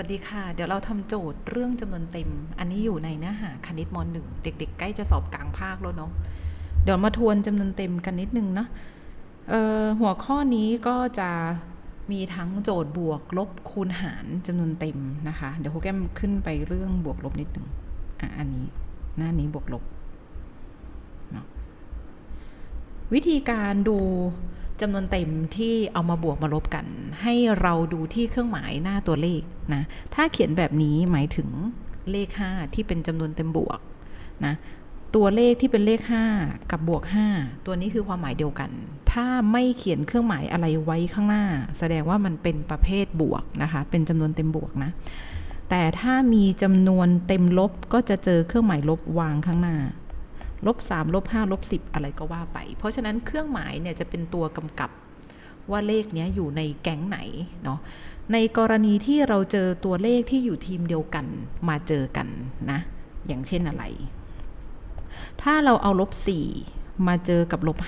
วัสดีค่ะ เดี๋ยวเราทำโจทย์เรื่องจำนวนเต็ม อันนี้อยู่ในเนื้อหาคณิตมหนึ่งเด็กๆ ใกล้จะสอบกลางภาคแล้วเนาะ เดี๋ยวมาทวนจำนวนเต็มกันนิดนึงเนาะเอ่อหัวข้อนี้ก็จะมีทั้งโจทย์บวกลบคูณหารจำนวนเต็มนะคะ เดี๋ยวโปรแกรมขึ้นไปเรื่องบวกลบนิดนึงอะอันนี้หน้านี้บวกลบ วิธีการดู จำนวนเต็มที่เอามาบวกมาลบกัน ให้เราดูที่เครื่องหมายหน้าตัวเลขนะ ถ้าเขียนแบบนี้หมายถึงเลข 5 ที่เป็นจำนวนเต็มบวกนะตัวเลขที่เป็นเลข 5 กับบวก 5 ตัวนี้คือความหมายเดียวกัน ถ้าไม่เขียนเครื่องหมายอะไรไว้ข้างหน้า แสดงว่ามันเป็นประเภทบวกนะคะ เป็นจำนวนเต็มบวกนะ แต่ถ้ามีจำนวนเต็มลบก็จะเจอเครื่องหมายลบวางข้างหน้า ลบ3ลบ5ลบ10 อะไรก็ว่าไป เพราะฉะนั้นเครื่องหมายเนี่ยจะเป็นตัวกำกับว่าเลขเนี้ยอยู่ในแก๊งไหนเนาะในกรณีที่เราเจอตัวเลขที่อยู่ทีมเดียวกันมาเจอกันนะ อย่างเช่นอะไร ถ้าเราเอาลบ4มาเจอกับลบ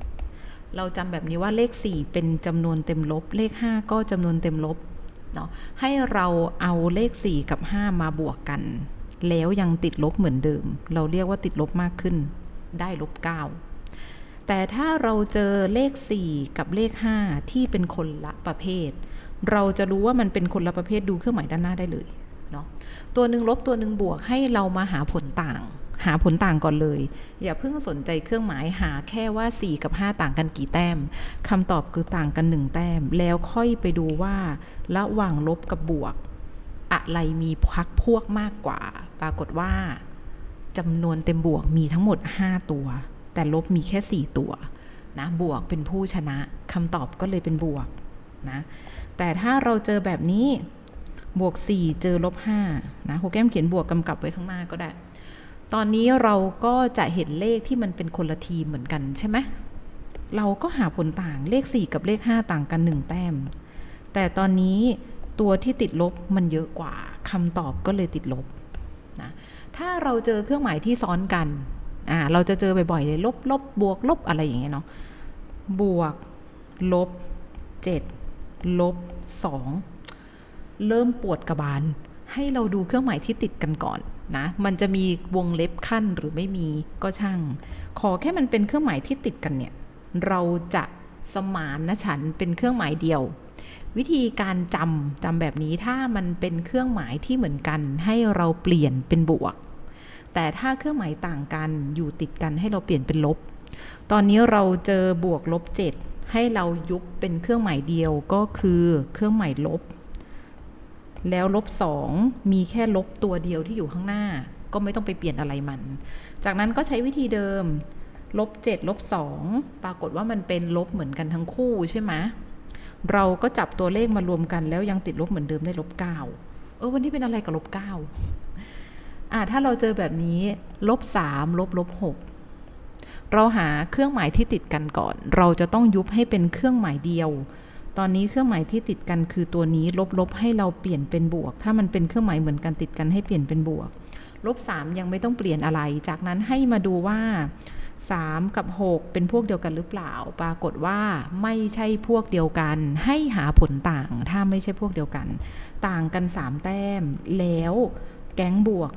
5เราจำแบบนี้ว่าเลข 4 เป็นจำนวนเต็มลบ เลข 5 ก็จำนวนเต็มลบเนาะให้เราเอาเลข 4 กับ 5 มาบวกกัน แล้วยังติดลบเหมือนเดิม เราเรียกว่าติดลบมากขึ้น ได้ลบ 9 แต่ถ้าเราเจอเลข 4 กับเลข 5 ที่เป็นคนละประเภท เราจะรู้ว่ามันเป็นคนละประเภทดูเครื่องหมายด้านหน้าได้เลยเนาะตัวหนึ่งลบตัวหนึ่งบวกให้เรามาหาผลต่าง หาผลต่างก่อนเลย อย่าเพิ่งสนใจเครื่องหมายหาแค่ว่า 4 กับ 5 ต่างกันกี่แต้มคำตอบคือต่างกัน 1 แต้ม แล้วค่อยไปดูว่าระหว่างลบกับบวก อะไรมีพักพวกมากกว่า ปรากฏว่าจำนวนเต็มบวกมีทั้งหมด 5 ตัว แต่ลบมีแค่ 4 ตัวนะบวกเป็นผู้ชนะคำตอบก็เลยเป็นบวกนะแต่ถ้าเราเจอแบบนี้บวก 4 เจอลบ5นะโปรแกมเขียนบวกกำกับไว้ข้างหน้าก็ได้ ตอนนี้เราก็จะเห็นเลขที่มันเป็นคนละทีเหมือนกันใช่ไหมเราก็หาผลต่างเลข 4 กับเลข 5 ต่างกัน 1 แต้ม แต่ตอนนี้ ตัวที่ติดลบมันเยอะกว่าคำตอบก็เลยติดลบนะถ้าเราเจอเครื่องหมายที่ซ้อนกันอ่าเราจะเจอบ่อยๆเลยลบลบบวกลบอะไรอย่างเงี้ยเนาะบวกลบ7ลบ2เริ่มปวดกระบาล ให้เราดูเครื่องหมายที่ติดกันก่อนนะมันจะมีวงเล็บขั้นหรือไม่มีก็ช่าง ขอแค่มันเป็นเครื่องหมายที่ติดกันเนี่ย เราจะสมานนะฉันเป็นเครื่องหมายเดียว วิธีการจำจำแบบนี้ถ้ามันเป็นเครื่องหมายที่เหมือนกัน ให้เราเปลี่ยนเป็นบวก แต่ถ้าเครื่องหมายต่างกันอยู่ติดกันให้เราเปลี่ยนเป็นลบ ตอนนี้เราเจอบวกลบ7ให้เรายุบเป็นเครื่องหมายเดียวก็คือเครื่องหมายลบ แล้วลบ2มีแค่ลบตัวเดียวที่อยู่ข้างหน้า ก็ไม่ต้องไปเปลี่ยนอะไรมัน จากนั้นก็ใช้วิธีเดิมลบ7ลบ2ปรากฏว่ามันเป็นลบเหมือนกันทั้งคู่ใช่ไหม เราก็จับตัวเลขมารวมกัน แล้วยังติดลบเหมือนเดิมได้ลบ9เออวันนี้เป็นอะไรกับลบ9อ่าถ้าเราเจอแบบนี้ลบ3ลบลบ6เราหาเครื่องหมายที่ติดกันก่อน เราจะต้องยุบให้เป็นเครื่องหมายเดียว ตอนนี้เครื่องหมายที่ติดกันคือตัวนี้ลบลบให้เราเปลี่ยนเป็นบวก ถ้ามันเป็นเครื่องหมายเหมือนกันติดกันให้เปลี่ยนเป็นบวกลบ3ยังไม่ต้องเปลี่ยนอะไร จากนั้นให้มาดูว่า 3 กับ 6 เป็นพวกเดียวกันหรือเปล่า ปรากฏว่าไม่ใช่พวกเดียวกัน ให้หาผลต่าง ถ้าไม่ใช่พวกเดียวกัน ต่างกัน 3 แต้ม แล้วแก๊งบวก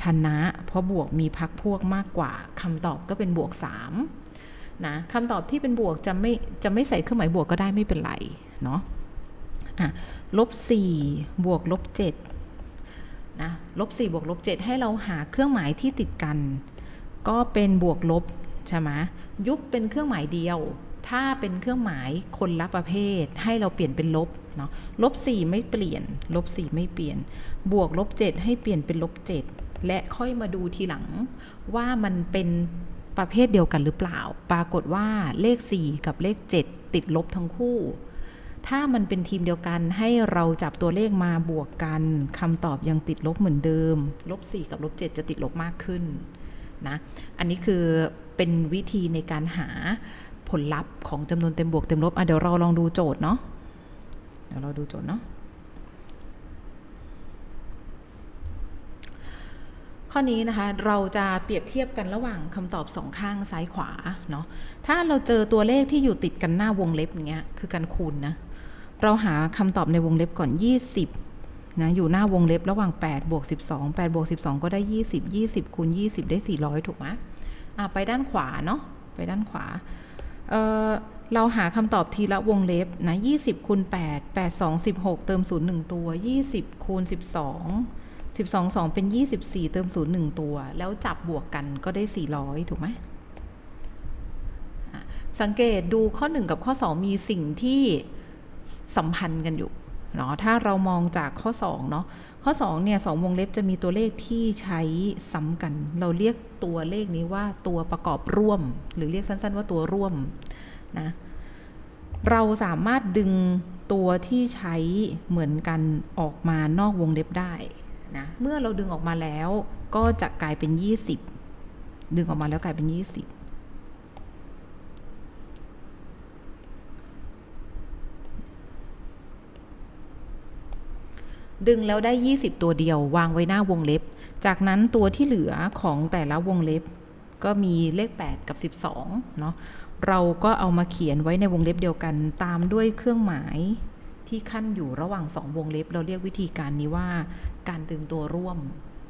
ชนะ เพราะบวกมีพักพวกมากกว่าคำตอบก็เป็นบวก3นะคำตอบที่เป็นบวกจะไม่จะไม่ใส่เครื่องหมายบวกก็ได้ไม่เป็นไรเนาะอะลบ4บวกลบ7นะลบ4บวกลบ7ให้เราหาเครื่องหมายที่ติดกัน ก็เป็นบวกลบใช่ไหมยุบเป็นเครื่องหมายเดียว ถ้าเป็นเครื่องหมายคนละประเภท ให้เราเปลี่ยนเป็นลบเนาะลบ4ไม่เปลี่ยน ลบ4ไม่เปลี่ยน บวกลบ7ให้เปลี่ยนเป็นลบ7และค่อยมาดูทีหลังว่ามันเป็นประเภทเดียวกันหรือเปล่า ปรากฏว่าเลข 4 กับเลข 7 ติดลบทั้งคู่ ถ้ามันเป็นทีมเดียวกันให้เราจับตัวเลขมาบวกกันคำตอบยังติดลบเหมือนเดิม ลบ 4 กับลบ 7 จะติดลบมากขึ้น นะ อันนี้คือเป็นวิธีในการหาผลลัพธ์ของจำนวนเต็มบวกเต็มลบอะเดี๋ยวเราลองดูโจทย์เนาะ เดี๋ยวเราดูโจทย์เนาะ ข้อนี้นะคะเราจะเปรียบเทียบกันระหว่างคำตอบสองข้างซ้ายขวาเนาะ ถ้าเราเจอตัวเลขที่อยู่ติดกันหน้าวงเล็บอย่างเงี้ยคือการคูณนะ เราหาคำตอบในวงเล็บก่อน 20 นะอยู่หน้าวงเล็บระหว่าง8บวก12 8บวก12 ก็ได้ 20 20คูณ20 ได้ 400 ถูกไหมอะไปด้านขวาเนาะไปด้านขวาเออเราหาคำตอบทีละวงเล็บนะ20คูณ8 8 2 16 เติม 0 1 ตัว 20คูณ12 12 2 เป็น 24 เติม 0 1 ตัว แล้วจับบวกกันก็ได้ 400 ถูกไหมสังเกตดูข้อ 1 กับข้อ 2 มีสิ่งที่สัมพันธ์กันอยู่ เนาะถ้าเรามองจากข้อ2เนาะข้อ2เนี่ยสองวงเล็บจะมีตัวเลขที่ใช้ซ้ำกัน เราเรียกตัวเลขนี้ว่าตัวประกอบร่วม หรือเรียกสั้นๆว่าตัวร่วมนะเราสามารถดึงตัวที่ใช้เหมือนกันออกมานอกวงเล็บได้นะเมื่อเราดึงออกมาแล้วก็จะกลายเป็น 20 ดึงออกมาแล้วกลายเป็น 20 ดึงแล้วได้ 20 ตัวเดียววางไว้หน้าวงเล็บ จากนั้นตัวที่เหลือของแต่ละวงเล็บ ก็มีเลข 8 กับ 12 เนาะเราก็เอามาเขียนไว้ในวงเล็บเดียวกัน ตามด้วยเครื่องหมายที่ขั้นอยู่ระหว่าง 2 วงเล็บ เราเรียกวิธีการนี้ว่า การดึงตัวร่วม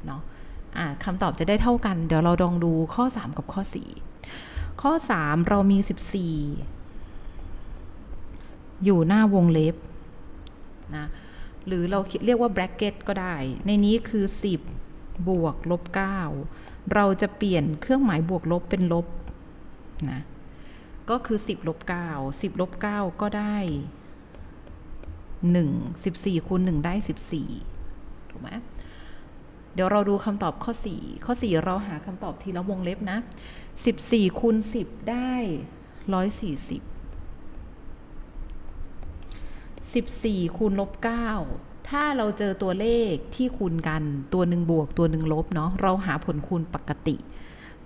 เนาะะคำตอบจะได้เท่ากัน เดี๋ยวเราลองดูข้อ 3 กับข้อ 4 ข้อ 3 เรามี 14 อยู่หน้าวงเล็บนะ หรือเราเรียกว่า bracket ก็ได้ ในนี้คือ 10 บวกลบ 9 เราจะเปลี่ยนเครื่องหมายบวกลบเป็นลบนะก็คือ 10ลบ9 10ลบ9ก็ได้ 1 14คูณ1ได้ 14 ถูกไหมเดี๋ยวเราดูคำตอบข้อ 4 ข้อ 4 เราหาคำตอบทีละวงเล็บนะ 14คูณ10 ได้ 140 14คูณลบ9ถ้าเราเจอตัวเลขที่คูณกันตัวหนึ่งบวกตัวหนึ่งลบเนาะเราหาผลคูณปกติ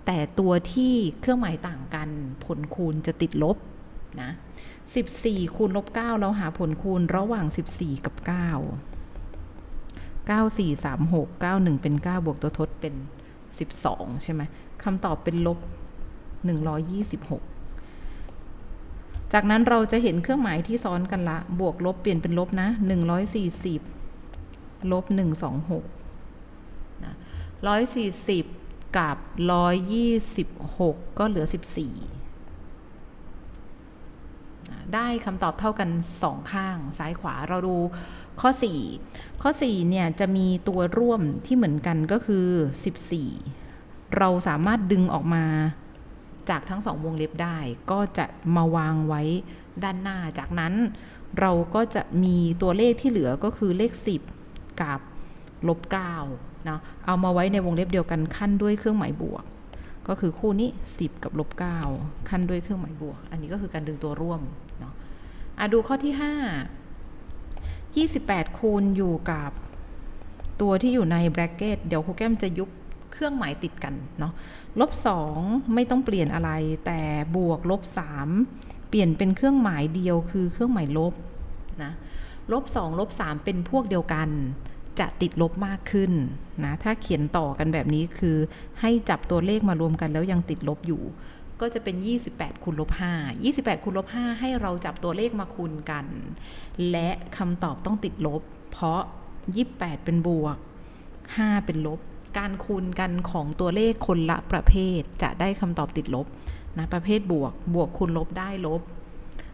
แต่ตัวที่เครื่องหมายต่างกัน ผลคูณจะติดลบนะ14คูณลบ9เราหาผลคูณระหว่าง 14 กับ 9 9 4 3 6 9 1 เป็น 9 บวกตัวทดเป็น 12 ใช่ไหมคำตอบเป็นลบ 126 จากนั้นเราจะเห็นเครื่องหมายที่ซ้อนกันละ บวกลบเปลี่ยนเป็นลบนะ 140 ลบ 126นะ140 กับ 126 ก็เหลือ 14นะได้คำตอบเท่ากัน 2 ข้างซ้ายขวาเราดูข้อ 4 ข้อ 4 เนี่ย จะมีตัวร่วมที่เหมือนกันก็คือ 14 เราสามารถดึงออกมา จากทั้งสองวงเล็บได้ ก็จะมาวางไว้ด้านหน้า จากนั้นเราก็จะมีตัวเลขที่เหลือก็คือเลข 10 กับลบ9นะเอามาไว้ในวงเล็บเดียวกันขั้นด้วยเครื่องหมายบวก ก็คือคู่นี้ 10 กับลบ9ขั้นด้วยเครื่องหมายบวก อันนี้ก็คือการดึงตัวร่วมเนาะอะดูข้อที่ 5 28 คูณอยู่กับตัวที่อยู่ในแบรกเกตเดี๋ยวครูแก้มจะยุบ เครื่องหมายติดกันเนาะลบสองไม่ต้องเปลี่ยนอะไร แต่บวกลบสามเปลี่ยนเป็นเครื่องหมายเดียวคือเครื่องหมายลบนะลบสองลบสามเป็นพวกเดียวกัน จะติดลบมากขึ้นนะถ้าเขียนต่อกันแบบนี้คือให้จับตัวเลขมารวมกันแล้วยังติดลบอยู่ ก็จะเป็น 28คูณลบ5 28คูณลบ5ให้เราจับตัวเลขมาคูณกัน และคำตอบต้องติดลบ เพราะ 28 เป็นบวก 5 เป็นลบ การคูณกันของตัวเลขคนละประเภทจะได้คำตอบติดลบนะประเภทบวก บวกคูณลบได้ลบ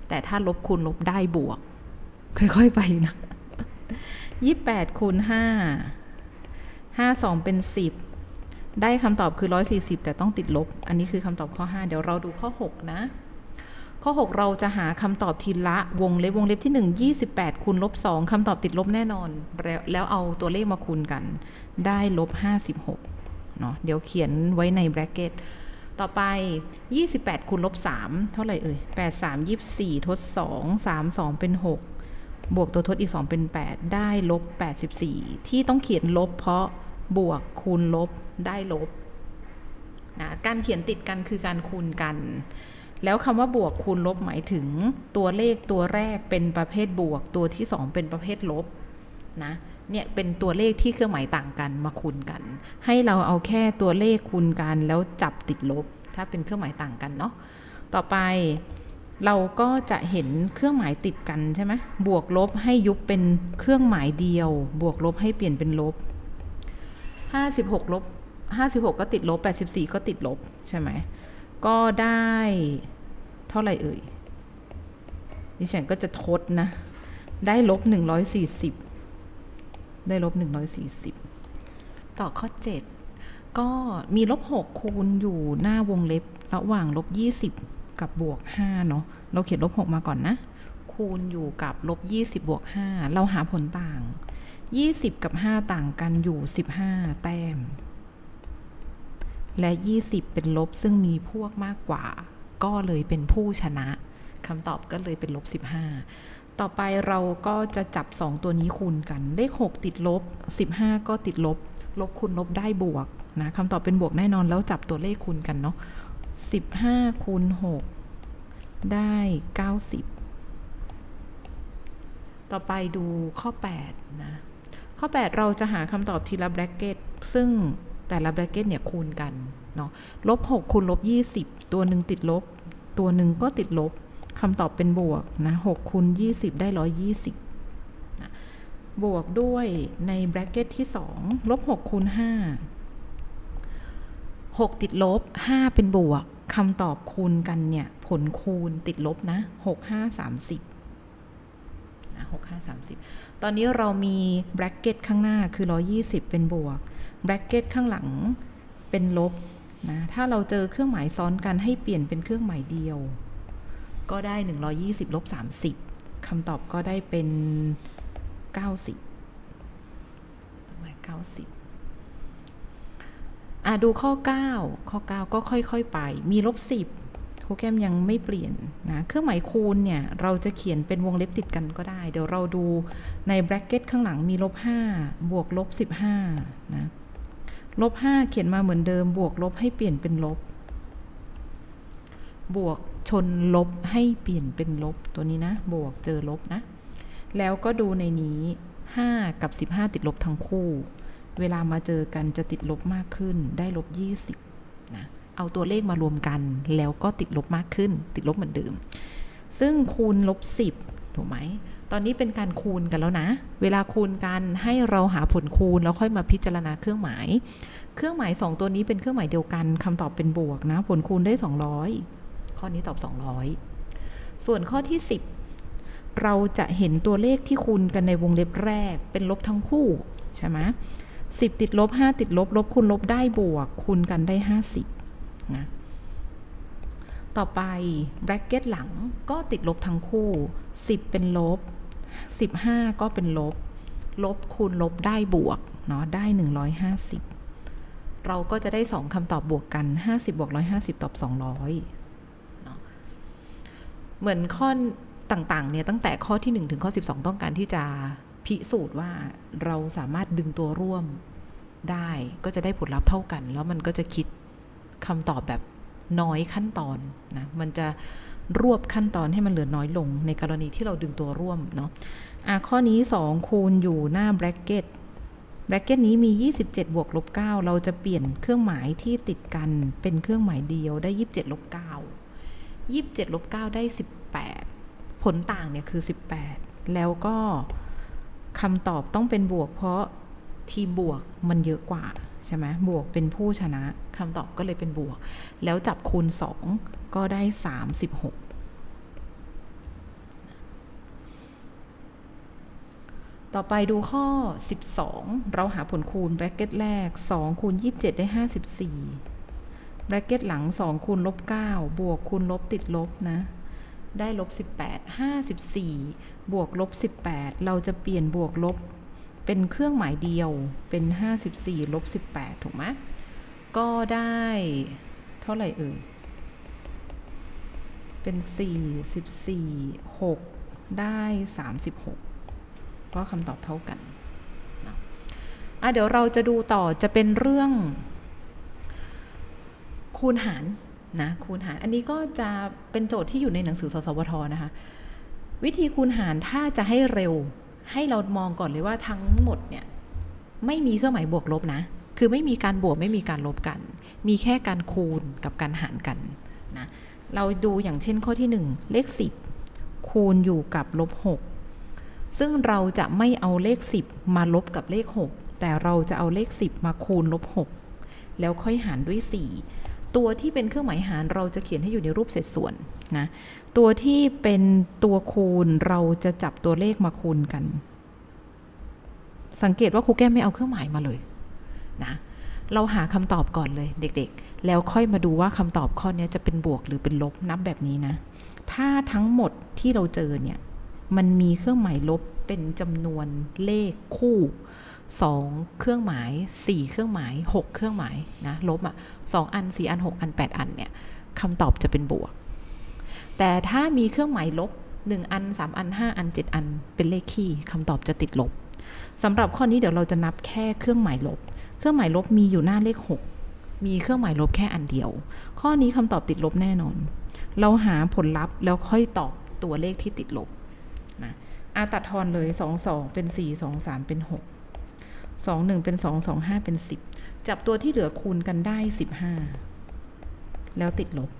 แต่ถ้าลบคูณลบได้บวก ค่อยๆไปนะ28คูณ5 52เป็น10ได้คำตอบคือ140แต่ต้องติดลบ อันนี้คือคำตอบข้อ5เดี๋ยวเราดูข้อ6นะ ข้อ 6 เราจะหาคำตอบทีละวงเล็บวงเล็บที่ 1 28คูณลบ2คำตอบติดลบแน่นอน แล้วแล้วเอาตัวเลขมาคูณกัน ได้ลบ 56เนาะเดี๋ยวเขียนไว้ในแบรกเก็ตต่อไป 28คูณลบ3เท่าไหร่เอ่ย8 3 24 ทด 2 3 2 เป็น 6 บวกตัวทดอีก 2 เป็น 8 ได้ลบ 84 ที่ต้องเขียนลบเพราะบวกคูณลบได้ลบนะการเขียนติดกันคือการคูณกัน แล้วคำว่าบวกคูณลบหมายถึงตัวเลขตัวแรกเป็นประเภทบวก ตัวที่ 2 เป็นประเภทลบนะเนี่ยเป็นตัวเลขที่เครื่องหมายต่างกันมาคูณกัน ให้เราเอาแค่ตัวเลขคูณกันแล้วจับติดลบ ถ้าเป็นเครื่องหมายต่างกันเนาะต่อไปเราก็จะเห็นเครื่องหมายติดกันใช่ไหมบวกลบให้ยุบเป็นเครื่องหมายเดียว บวกลบให้เปลี่ยนเป็นลบ 56ลบ56 ก็ติดลบ 84 ก็ติดลบใช่ไหม ก็ได้เท่าไหร่เอ่ย ดิฉันก็จะทดนะ ได้ลบ 140 ได้ลบ 140 ต่อข้อ 7 ก็มีลบ 6 คูณอยู่หน้าวงเล็บระหว่างลบ 20 กับบวก 5 เนาะ เราเขียนลบ 6 มาก่อนนะ คูณอยู่กับลบ 20 บวก 5 เราหาผลต่าง 20 กับ 5 ต่างกันอยู่ 15 แต้ม และ 20 เป็นลบซึ่งมีพวกมากกว่า ก็เลยเป็นผู้ชนะคำตอบก็เลยเป็นลบ 15 ต่อไปเราก็จะจับ 2 ตัวนี้คูณกัน เลข 6 ติดลบ 15 ก็ติดลบ ลบคูณลบได้บวกนะคำตอบเป็นบวกแน่นอนแล้วจับตัวเลขคูณกันเนาะ15คูณ6 ได้ 90 ต่อไปดูข้อ 8 นะ ข้อ 8 เราจะหาคำตอบทีละแบรกเก็ตซึ่ง แต่ละแบรกเก็ตเนี่ยคูณกันเนาะลบ6คูณลบ 20 ตัวหนึ่งติดลบ ตัวหนึ่งก็ติดลบคำตอบเป็นบวกนะ6คูณ20 ได้ 120นะบวกด้วยในแบรกเก็ตที่ 2 ลบ6คูณ5 6 ติดลบ 5 เป็นบวกคำตอบคูณกันเนี่ย ผลคูณติดลบนะ 6 5 30นะ6 5 30 ตอนนี้เรามีแบรกเก็ตข้างหน้าคือ 120 เป็นบวก แบรกเก็ตข้างหลังเป็นลบนะถ้าเราเจอเครื่องหมายซ้อนกันให้เปลี่ยนเป็นเครื่องหมายเดียว ก็ได้ 120ลบ30คำตอบก็ได้เป็น 90 90อะดูข้อ 9 ข้อ 9 ก็ค่อย ๆ ไป มีลบ10ครแกมยังไม่เปลี่ยนนะเครื่องหมายคูณเนี่ย เราจะเขียนเป็นวงเล็บติดกันก็ได้ เดี๋ยวเราดูในแบรกเก็ตข้างหลังมีลบ5บวกลบ15นะ ลบ5เขียนมาเหมือนเดิม บวกลบให้เปลี่ยนเป็นลบ บวกชนลบให้เปลี่ยนเป็นลบตัวนี้นะ บวกเจอลบนะ แล้วก็ดูในนี้ 5 กับ 15 ติดลบทั้งคู่ เวลามาเจอกันจะติดลบมากขึ้น ได้ลบ 20นะเอาตัวเลขมารวมกัน แล้วก็ติดลบมากขึ้น ติดลบเหมือนเดิม ซึ่งคูณลบ 10 ถูกไหม ตอนนี้เป็นการคูณกันแล้วนะ เวลาคูณกันให้เราหาผลคูณแล้วค่อยมาพิจารณาเครื่องหมาย เครื่องหมาย 2 ตัวนี้เป็นเครื่องหมายเดียวกันคำตอบเป็นบวกนะ ผลคูณได้ 200 ข้อนี้ตอบ 200 ส่วนข้อที่ 10 เราจะเห็นตัวเลขที่คูณกันในวงเล็บแรก เป็นลบทั้งคู่ใช่ไหมสิบติดลบ 5 ติดลบ ลบคูณลบได้บวกคูณกันได้ 50นะ ต่อไปแบรกเก็ตหลังก็ติดลบทั้งคู่ 10 เป็นลบ 15 ก็เป็นลบ ลบคูณลบได้บวกเนาะได้ 150 เราก็จะได้ 2คำตอบบวกกัน 50 บวก 150 ตอบ 200เนาะเหมือนข้อต่างๆเนี่ยตั้งแต่ข้อที่ 1 ถึงข้อ 12 ต้องการที่จะพิสูจน์ว่าเราสามารถดึงตัวร่วมได้ก็จะได้ผลลัพธ์เท่ากัน แล้วมันก็จะคิดคำตอบแบบ น้อยขั้นตอนนะมันจะรวบขั้นตอนให้มันเหลือน้อยลงในกรณีที่เราดึงตัวร่วมเนาะอะข้อนี้ 2 คูณอยู่หน้าแบรกเก็ตแบรกเก็ตนี้มี 27 บวกลบ 9 เราจะเปลี่ยนเครื่องหมายที่ติดกันเป็นเครื่องหมายเดียวได้ 27ลบ9 27ลบ9ได้ 18 ผลต่างเนี่ยคือ 18 แล้วก็คำตอบต้องเป็นบวกเพราะทีมบวกมันเยอะกว่า ใช่ไหมบวกเป็นผู้ชนะคำตอบก็เลยเป็นบวก แล้วจับคูณ 2 ก็ได้ 36ต่อไปดูข้อ 12 เราหาผลคูณแบรกเก็ตแรก 2 คูณ 27 ได้ 54 แบรกเก็ตหลัง 2 คูณลบ 9 บวกคูณลบติดลบนะ ได้ลบ 18 54 บวกลบ 18 เราจะเปลี่ยนบวกลบ เป็นเครื่องหมายเดียวเป็น 54ลบ18 ถูกไหมก็ได้เท่าไหร่เอ่ยเป็น 4 14 6 ได้ 36 ก็คำตอบเท่ากันนะอะเดี๋ยวเราจะดูต่อจะเป็นเรื่อง คูณหารนะคูณหาร อันนี้ก็จะเป็นโจทย์ที่อยู่ในหนังสือสสวทนะคะ วิธีคูณหารถ้าจะให้เร็ว ให้เรามองก่อนเลยว่าทั้งหมดเนี่ยไม่มีเครื่องหมายบวกลบนะ คือไม่มีการบวกไม่มีการลบกัน มีแค่การคูณกับการหารกันนะ เราดูอย่างเช่นข้อที่ 1 เลข 10 คูณอยู่กับลบ6ซึ่งเราจะไม่เอาเลข 10 มาลบกับเลข 6 แต่เราจะเอาเลข 10 มาคูณลบ6แล้วค่อยหารด้วย 4 ตัวที่เป็นเครื่องหมายหารเราจะเขียนให้อยู่ในรูปเศษส่วนนะ ตัวที่เป็นตัวคูณเราจะจับตัวเลขมาคูณกัน สังเกตว่าครูแก้มไม่เอาเครื่องหมายมาเลยนะเราหาคำตอบก่อนเลยเด็กๆ แล้วค่อยมาดูว่าคำตอบข้อนี้จะเป็นบวกหรือเป็นลบนับแบบนี้นะ ถ้าทั้งหมดที่เราเจอเนี่ย มันมีเครื่องหมายลบเป็นจำนวนเลขคู่ 2 เครื่องหมาย 4 เครื่องหมาย 6 เครื่องหมายนะลบอะ2อัน 4 อัน 6 อัน 8 อันเนี่ยคำตอบจะเป็นบวก แต่ถ้ามีเครื่องหมายลบ 1 อัน 3 อัน 5 อัน 7 อัน เป็นเลขคี่คำตอบจะติดลบสำหรับข้อนี้เดี๋ยวเราจะนับแค่เครื่องหมายลบ เครื่องหมายลบมีอยู่หน้าเลข 6 มีเครื่องหมายลบแค่อันเดียว ข้อนี้คำตอบติดลบแน่นอน เราหาผลลัพธ์แล้วค่อยตอบตัวเลขที่ติดลบนะอาตัดทอนเลย 2 2 เป็น 4 2 3 เป็น 6 2 1 เป็น 2 2 5 เป็น 10 จับตัวที่เหลือคูณกันได้ 15 แล้วติดลบ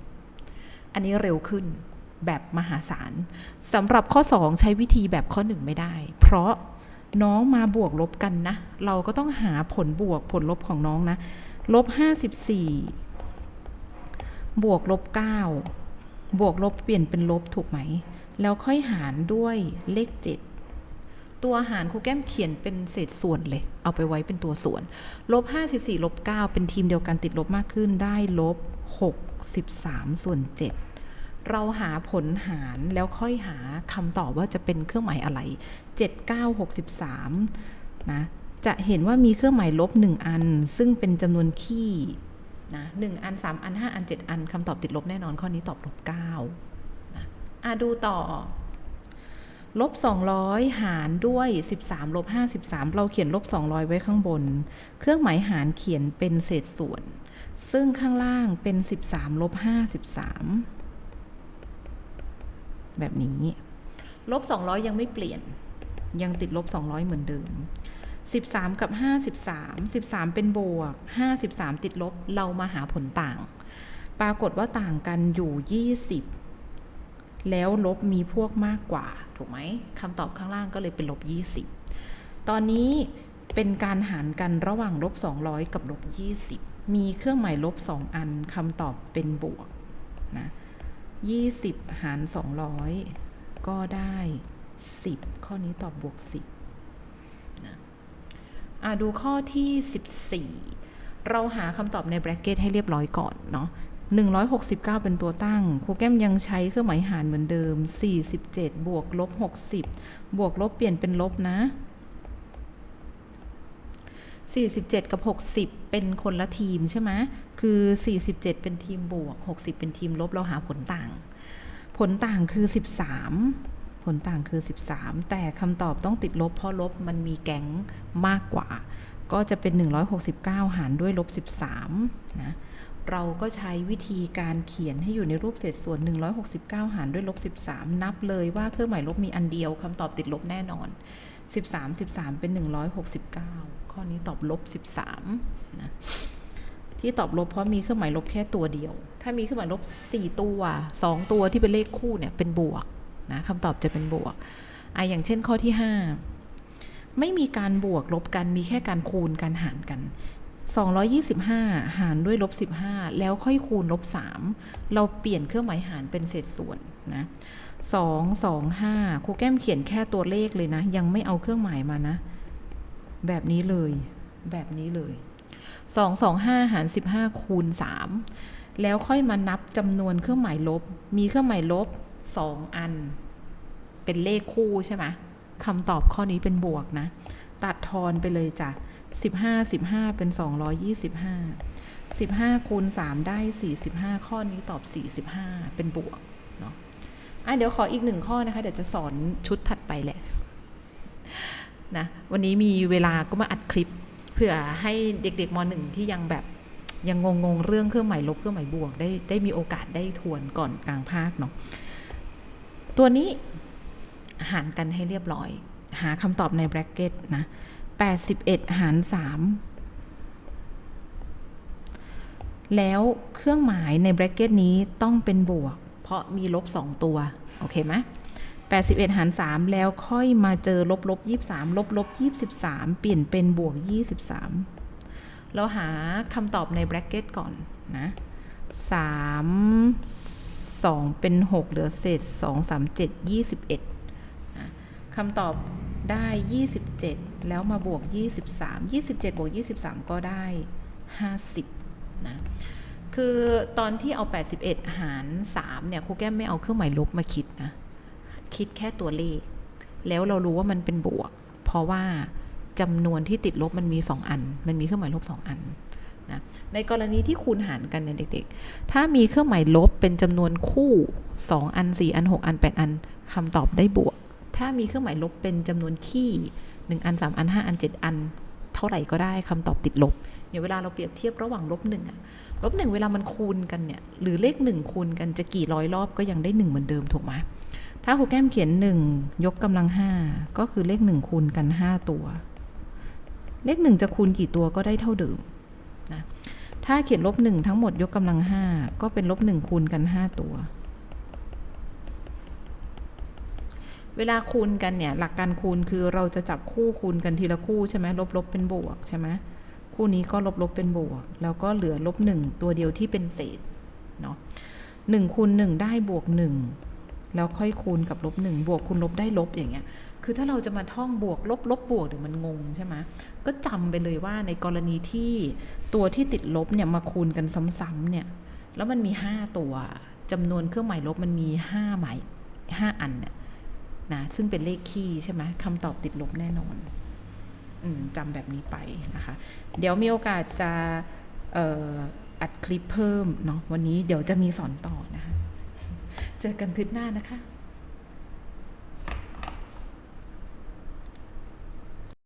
อันนี้เร็วขึ้นแบบมหาศาลสำหรับข้อ 2 ใช้วิธีแบบข้อ 1 ไม่ได้ เพราะน้องมาบวกลบกันนะ เราก็ต้องหาผลบวกผลลบของน้องนะ ลบ 54 บวกลบ 9 บวกลบเปลี่ยนเป็นลบถูกไหม แล้วค่อยหารด้วยเลข 7 ตัวหารครูแก้มเขียนเป็นเศษส่วนเลย เอาไปไว้เป็นตัวส่วนลบ54ลบ9เป็นทีมเดียวกันติดลบมากขึ้นได้ลบ 63 ส่วน 7 เราหาผลหารแล้วค่อยหาคำตอบว่าจะเป็นเครื่องหมายอะไร 7963 นะ จะเห็นว่ามีเครื่องหมายลบ 1 อัน ซึ่งเป็นจำนวนคี่นะ1อัน 3 อัน 5 อัน 7 อันคำตอบติดลบแน่นอนข้อนี้ตอบลบ9นะอะดูต่อ ลบ 200 หารด้วย 13 ลบ 53 เราเขียนลบ 200 ไว้ข้างบน เครื่องหมายหารเขียนเป็นเศษส่วน ซึ่งข้างล่างเป็น 13 ลบ 53 แบบนี้ ลบ 200 ยังไม่เปลี่ยน ยังติดลบ 200 เหมือนเดิม 13 กับ 53 13 เป็นบวก 53 ติดลบ เรามาหาผลต่าง ปรากฏว่าต่างกันอยู่ 20 แล้วลบมีพวกมากกว่า ถูกไหมคำตอบข้างล่างก็เลยเป็นลบ 20 ตอนนี้เป็นการหารกันระหว่างลบ 200 กับลบ 20 มีเครื่องหมายลบ 2 อันคำตอบเป็นบวกนะ20 หาร 200 ก็ได้ 10 ข้อนี้ตอบบวก 10นะอะดูข้อที่ 14 เราหาคำตอบในแบรกเกตให้เรียบร้อยก่อนเนาะ 169 เป็นตัวตั้งครูแก้มยังใช้เครื่องหมายหารเหมือนเดิม 47 บวกลบ 60 บวกลบเปลี่ยนเป็นลบนะ 47 กับ 60 เป็นคนละทีมใช่ไหมคือ 47 เป็นทีมบวก 60 เป็นทีมลบ เราหาผลต่าง ผลต่างคือ 13 ผลต่างคือ 13 แต่คำตอบต้องติดลบ เพราะลบมันมีแก๊งมากกว่า ก็จะเป็น 169 หารด้วยลบ 13 นะ เราก็ใช้วิธีการเขียนให้อยู่ในรูปเศษส่วน 169 หารด้วยลบ 13 นับเลยว่าเครื่องหมายลบมีอันเดียวคำตอบติดลบแน่นอน 13 13 เป็น 169 ข้อนี้ตอบลบ 13 นะที่ตอบลบเพราะมีเครื่องหมายลบแค่ตัวเดียว ถ้ามีเครื่องหมายลบ 4 ตัว 2 ตัวที่เป็นเลขคู่เนี่ยเป็นบวกนะคำตอบจะเป็นบวกอะอย่างเช่นข้อที่ 5 ไม่มีการบวกลบกันมีแค่การคูณการหารกัน 225 หารด้วยลบ15 แล้วค่อยคูณลบ3เราเปลี่ยนเครื่องหมายหารเป็นเศษส่วนนะ2 2 5ครูแก้มเขียนแค่ตัวเลขเลยนะ ยังไม่เอาเครื่องหมายมานะ แบบนี้เลย แบบนี้เลย 2 2 5 หาร 15 คูณ 3 แล้วค่อยมานับจำนวนเครื่องหมายลบ มีเครื่องหมายลบ 2 อัน เป็นเลขคู่ใช่ไหมคำตอบข้อนี้เป็นบวกนะ ตัดทอนไปเลยจ้ะ 15 15 เป็น 225 15คูณ3ได้ 45 ข้อนี้ตอบ 45 เป็นบวกเนาะอะเดี๋ยวขออีกหนึ่งข้อนะคะ เดี๋ยวจะสอนชุดถัดไปแหละนะวันนี้มีเวลาก็มาอัดคลิป เพื่อให้เด็กๆมหนึ่งที่ยังแบบยังงงๆเรื่องเครื่องหมายลบเครื่องหมายบวก ได้ได้มีโอกาสได้ทวนก่อนกลางภาคเนาะตัวนี้หารกันให้เรียบร้อย หาคำตอบในแบรกเก็ตนะ 81 หาร 3 แล้วเครื่องหมายใน bracket นี้ต้องเป็นบวก เพราะมีลบ 2 ตัว โอเคไหม81 หาร 3 แล้วค่อยมาเจอลบลบ23 ลบลบ23 เปลี่ยนเป็นบวก 23 เราหาคำตอบใน bracket ก่อนนะ3 2 เป็น 6 เหลือเศษ 2 3 7 21นะคำตอบ ได้ 27 แล้วมาบวก 23 27 บวก 23 ก็ได้ 50 นะ คือตอนที่เอา 81 หาร 3 เนี่ยครูแก้มไม่เอาเครื่องหมายลบมาคิดนะ คิดแค่ตัวเลข แล้วเรารู้ว่ามันเป็นบวก เพราะว่าจำนวนที่ติดลบมันมี 2 อัน มันมีเครื่องหมายลบ 2 อันนะในกรณีที่คูณหารกันเนี่ยเด็กๆ ถ้ามีเครื่องหมายลบเป็นจำนวนคู่ 2 อัน 4 อัน 6 อัน 8 อันคำตอบได้บวก ถ้ามีเครื่องหมายลบเป็นจำนวนคี่1อัน 3 อัน 5 อัน 7 อัน เท่าไหร่ก็ได้คำตอบติดลบอย่างเวลาเราเปรียบเทียบระหว่างลบหนึ่งอะลบหนึ่งเวลามันคูณกันเนี่ยหรือเลขหนึ่งคูณกันจะกี่ร้อยรอบก็ยังได้หนึ่งเหมือนเดิมถูกไหมถ้าครูแก้มเขียนหนึ่งยกกำลังห้าก็คือเลขหนึ่งคูณกันห้าตัว เลขหนึ่งจะคูณกี่ตัวก็ได้เท่าเดิมนะถ้าเขียนลบหนึ่งทั้งหมดยกกำลังห้าก็เป็นลบหนึ่งคูณกันห้าตัว เวลาคูณกันเนี่ยหลักการคูณคือเราจะจับคู่คูณกันทีละคู่ใช่ไหมลบลบเป็นบวกใช่ไหมคู่นี้ก็ลบลบเป็นบวก แล้วก็เหลือลบหนึ่งตัวเดียวที่เป็นเศษเนาะหนึ่งคูณหนึ่งได้บวกหนึ่งแล้วค่อยคูณกับลบหนึ่งบวกคูณลบได้ลบอย่างเงี้ย คือถ้าเราจะมาท่องบวกลบลบบวกเดี๋ยวมันงงใช่ไหมก็จำไปเลยว่าในกรณีที่ตัวที่ติดลบเนี่ยมาคูณกันซ้ำๆเนี่ย แล้วมันมีห้าตัวจำนวนเครื่องหมายลบมันมีห้าหมายห้าอันเนี่ย นะ ซึ่งเป็นเลขคี่ใช่ไหมคำตอบติดลบแน่นอนอจำแบบนี้ไปนะคะ เดี๋ยวมีโอกาสจะอออัดคลิปเพิ่มเนาะวันนี้เดี๋ยวจะมีสอนต่อนะคะ เจอกันคลิปหน้านะคะ